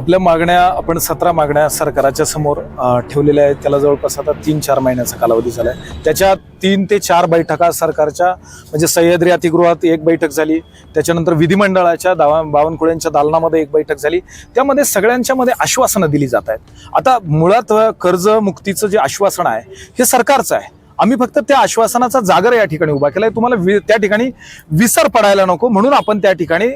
आपल्या मागण्या आपण सतरा मागण्या सरकाराच्या समोर ठेवलेल्या आहेत. त्याला जवळपास आता तीन चार महिन्याचा कालावधी झाला आहे त्याच्या तीन ते चार बैठका सरकारच्या म्हणजे सह्याद्री अतिगृहात एक बैठक झाली. त्याच्यानंतर विधिमंडळाच्या दावा बावनकुळ्यांच्या दालनामध्ये एक बैठक झाली. त्यामध्ये सगळ्यांच्या मध्ये आश्वासनं दिली जात आहेत. आता मुळात कर्ज कर्जमुक्तीचं जे आश्वासन आहे हे सरकारचं आहे. आम्ही फक्त त्या आश्वासनाचा जागर या ठिकाणी उभा केलाय. तुम्हाला वि- त्या ठिकाणी विसर पडायला नको म्हणून आपण त्या ठिकाणी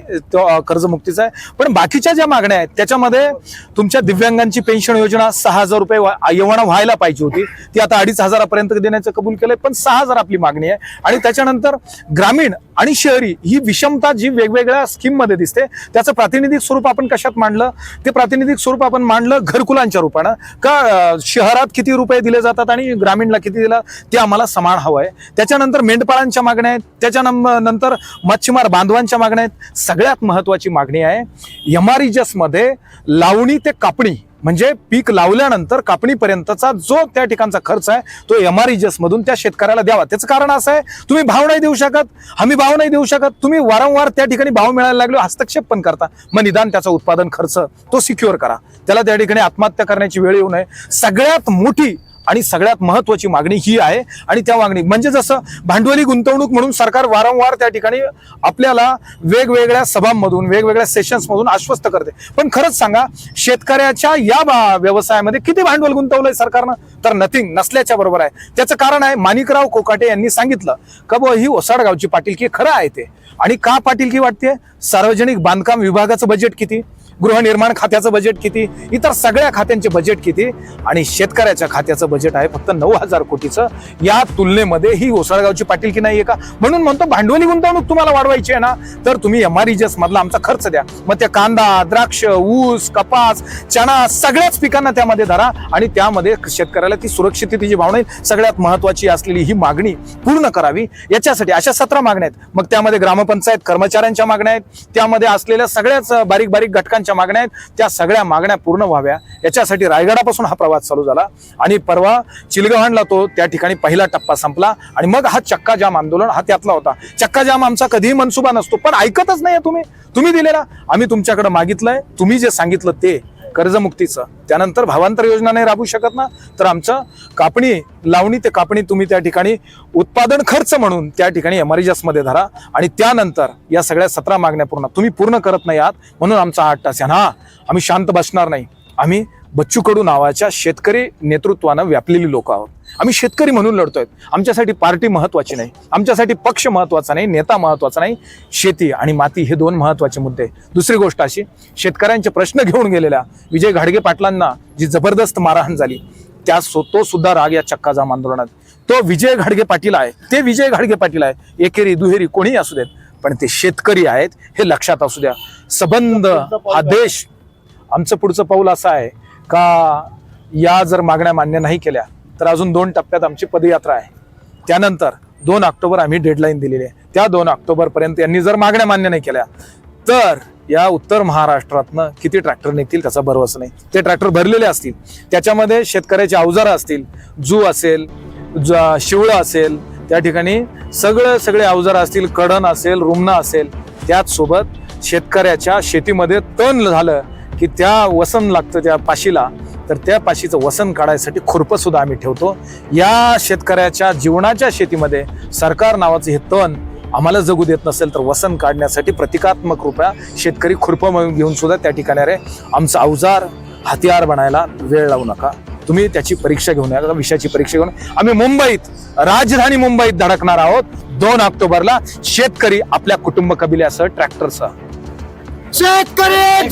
कर्जमुक्तीचा आहे. पण बाकीच्या ज्या मागण्या आहेत त्याच्यामध्ये तुमच्या दिव्यांगांची पेन्शन योजना सहा हजार रुपये वा- व्हायला पाहिजे होती. ती आता अडीच हजारापर्यंत देण्याचं कबूल केलंय पण सहा हजार आपली मागणी आहे. आणि त्याच्यानंतर ग्रामीण आणि शहरी ही विषमता जी वेगवेगळ्या स्कीममध्ये दिसते त्याचं प्रातिनिधिक स्वरूप आपण कशात मांडलं? ते प्रातिनिधिक स्वरूप आपण मांडलं घरकुलांच्या रूपानं. का शहरात किती रुपये दिले जातात आणि ग्रामीणला किती दिलं? ते आम्हाला समान हवं आहे त्याच्यानंतर मेंढपाळांच्या मागण्या आहेत. त्याच्या नंतर मच्छीमार बांधवांच्या मागण्या आहेत. सगळ्यात महत्वाची मागणी आहे यमारिजसमध्ये मध्ये लावणी ते कापणी म्हणजे पीक लावल्यानंतर कापणीपर्यंतचा जो त्या ठिकाणचा खर्च आहे तो एमआरईजस मधून त्या शेतकऱ्याला द्यावा. त्याचं कारण असं आहे तुम्ही भाव नाही देऊ शकत. हमी भाव नाही देऊ शकत. तुम्ही वारंवार त्या ठिकाणी भाव मिळायला लागलो हस्तक्षेप पण करता. मग निदान त्याचा उत्पादन खर्च तो सिक्युअर करा. त्याला त्या ठिकाणी आत्महत्या करण्याची वेळ येऊ नये. सगळ्यात मोठी आणि सगळ्यात महत्वाची मागणी ही आहे. आणि त्या मागणी म्हणजे जसं भांडवली गुंतवणूक म्हणून सरकार वारंवार त्या ठिकाणी आपल्याला वेगवेगळ्या सभांमधून वेगवेगळ्या सेशन्समधून आश्वस्त करते. पण खरंच सांगा शेतकऱ्याच्या या बा- व्यवसायामध्ये किती भांडवल गुंतवलंय सरकारनं? तर नथिंग नसल्याच्या बरोबर आहे. त्याचं कारण आहे माणिकराव कोकाटे यांनी सांगितलं का बुवा ही ओसाडगावची पाटीलकी खरं आहे ते? आणि का पाटीलकी वाटते? सार्वजनिक बांधकाम विभागाचं बजेट किती? गृहनिर्माण खात्याचं बजेट किती? इतर सगळ्या खात्यांचे बजेट किती? आणि शेतकऱ्याच्या खात्याचं बजेट आहे फक्त नऊ हजार कोटीचं. या तुलनेमध्ये ही ओसाळगावची नाही नाहीये का? म्हणून म्हणतो भांडवली गुंतवणूक तुम्हाला वाढवायची आहे ना तर तुम्ही एमआरईजस मधला आमचा खर्च द्या. मग त्या कांदा द्राक्ष ऊस कपास चणा सगळ्याच पिकांना त्यामध्ये धरा आणि त्यामध्ये शेतकऱ्याला ती सुरक्षिततेची भावना आहे. सगळ्यात महत्वाची असलेली ही मागणी पूर्ण करावी. याच्यासाठी अशा सतरा मागण्या आहेत. मग त्यामध्ये ग्रामपंचायत कर्मचाऱ्यांच्या मागण्या आहेत. त्यामध्ये असलेल्या सगळ्याच बारीक बारीक घटकांच्या मागण्या आहेत. त्या सगळ्या मागण्या पूर्ण व्हाव्या. याच्यासाठी रायगडापासून हा प्रवास चालू झाला. आणि परवा चिलगव्हाणला तो त्या ठिकाणी पहिला टप्पा संपला. आणि मग हा चक्का जाम आंदोलन हा त्यातला होता. चक्का जाम आमचा कधीही मनसुबा नसतो. पण ऐकतच नाही तुम्ही. तुम्ही दिलेला. आम्ही तुमच्याकडे मागितलंय. तुम्ही जे सांगितलं ते. कर्जमुक्तीचं. त्यानंतर भावांतर योजना नाही राबू शकत ना? तर आमचं कापणी लावणी ते कापणी तुम्ही त्या ठिकाणी उत्पादन खर्च म्हणून त्या ठिकाणी एमआरजीएसमध्ये धरा आणि त्यानंतर या सगळ्या सतरा मागण्या पूर्ण तुम्ही पूर्ण करत नाही आहात म्हणून आमचा आठ तास हा आम्ही शांत बसणार नाही. आम्ही बच्चू कडू नावाच्या शेतकरी नेतृत्वानं व्यापलेली लोक आहोत. आम्ही शेतकरी म्हणून लढतोय. आमच्यासाठी पार्टी महत्वाची नाही. आमच्यासाठी पक्ष महत्त्वाचा नाही नेता महत्त्वाचा नाही शेती आणि माती हे दोन महत्त्वाचे मुद्दे. दुसरी गोष्ट अशी शेतकऱ्यांचे प्रश्न घेऊन गेलेल्या विजय घाडगे पाटलांना जी जबरदस्त मारहाण झाली त्या सो- तो सुद्धा राग या चक्का जाम आंदोलनात. तो विजय घाडगे पाटील आहे ते विजय घाडगे पाटील आहे एकेरी दुहेरी कोणीही असू देत पण ते शेतकरी आहेत हे लक्षात असू द्या. सबंध हा देश आमचं पुढचं पाऊल असं आहे का या जर मागण्या मान्य नाही केल्या तर अजून दोन टप्प्यात आमची पदयात्रा आहे. त्यानंतर दोन ऑक्टोबर आम्ही डेडलाईन दिलेली आहे. त्या दोन ऑक्टोबरपर्यंत यांनी जर मागण्या मान्य नाही केल्या तर या उत्तर महाराष्ट्रातनं किती ट्रॅक्टर निघतील त्याचा भरवसा नाही. ते ट्रॅक्टर भरलेले असतील. त्याच्यामध्ये शेतकऱ्याचे अवजारं असतील जू असेल ज- शिवळं असेल त्या ठिकाणी सगळं सगळे अवजारं असतील कडण असेल रुमणं असेल त्याचसोबत शेतकऱ्याच्या शेतीमध्ये तण झालं की त्या वसन लागतं त्या पाशीला. तर त्या पाशीचं वसन काढायसाठी खुरपं सुद्धा आम्ही ठेवतो. या शेतकऱ्याच्या जीवनाच्या शेतीमध्ये सरकार नावाचं हे तण आम्हाला जगू देत नसेल तर वसन काढण्यासाठी प्रतिकात्मक रुपया शेतकरी खुरपं म्हणून घेऊन सुद्धा त्या ठिकाणी अरे आमचं अवजार हतियार बनायला वेळ लावू नका. तुम्ही त्याची परीक्षा घेऊन या विषयाची परीक्षा घेऊन. आम्ही मुंबईत राजधानी मुंबईत धडकणार आहोत. दोन ऑक्टोबरला शेतकरी आपल्या कुटुंब कबिल्यासह ट्रॅक्टरसह. शेतकरी